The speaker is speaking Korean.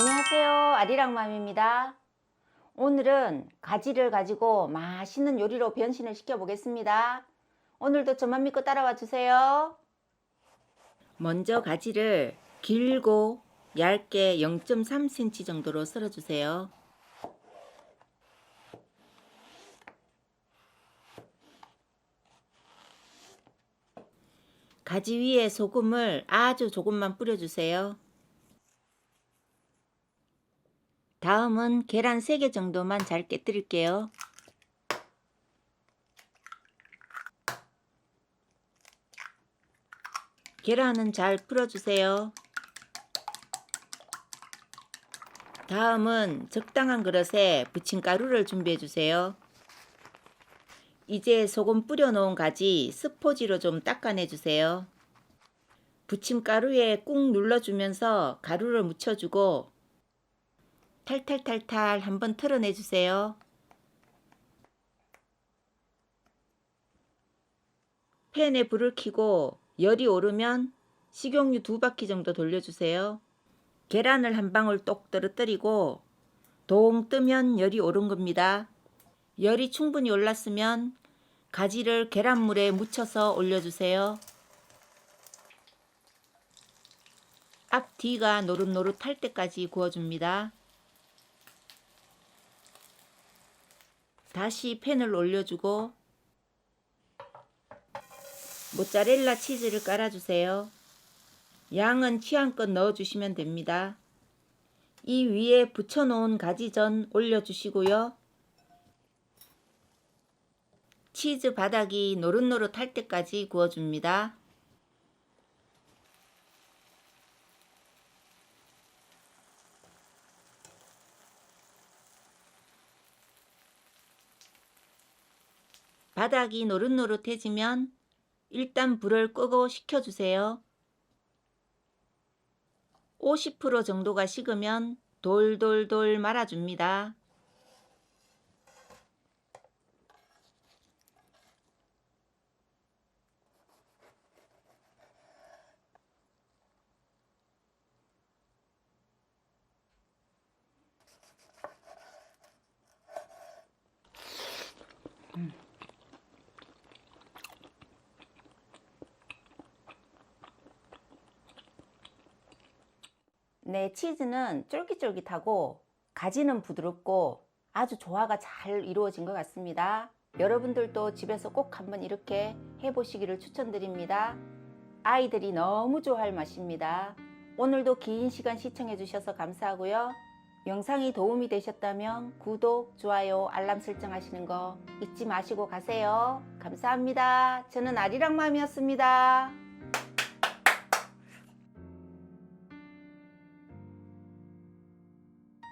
안녕하세요. 아리랑맘입니다. 오늘은 가지를 가지고 맛있는 요리로 변신을 시켜 보겠습니다. 오늘도 저만 믿고 따라와 주세요. 먼저 가지를 길고 얇게 0.3cm 정도로 썰어 주세요. 가지 위에 소금을 아주 조금만 뿌려주세요. 다음은 계란 3개 정도만 잘 깨뜨릴게요. 계란은 잘 풀어주세요. 다음은 적당한 그릇에 부침가루를 준비해주세요. 이제 소금 뿌려놓은 가지 스포지로 좀 닦아내주세요. 부침가루에 꾹 눌러주면서 가루를 묻혀주고 탈탈탈탈 한번 털어내 주세요. 팬에 불을 켜고 열이 오르면 식용유 두 바퀴 정도 돌려주세요. 계란을 한 방울 똑 떨어뜨리고 동 뜨면 열이 오른 겁니다. 열이 충분히 올랐으면 가지를 계란물에 묻혀서 올려주세요. 앞 뒤가 노릇노릇할 때까지 구워줍니다. 다시 팬을 올려주고 모짜렐라 치즈를 깔아주세요. 양은 취향껏 넣어주시면 됩니다. 이 위에 붙여놓은 가지전 올려주시고요. 치즈 바닥이 노릇노릇할 때까지 구워줍니다. 바닥이 노릇노릇해지면 일단 불을 끄고 식혀주세요. 50% 정도가 식으면 돌돌돌 말아줍니다. 네, 치즈는 쫄깃쫄깃하고 가지는 부드럽고 아주 조화가 잘 이루어진 것 같습니다. 여러분들도 집에서 꼭 한번 이렇게 해보시기를 추천드립니다. 아이들이 너무 좋아할 맛입니다. 오늘도 긴 시간 시청해 주셔서 감사하고요. 영상이 도움이 되셨다면 구독, 좋아요, 알람 설정 하시는 거 잊지 마시고 가세요. 감사합니다. 저는 아리랑맘이었습니다.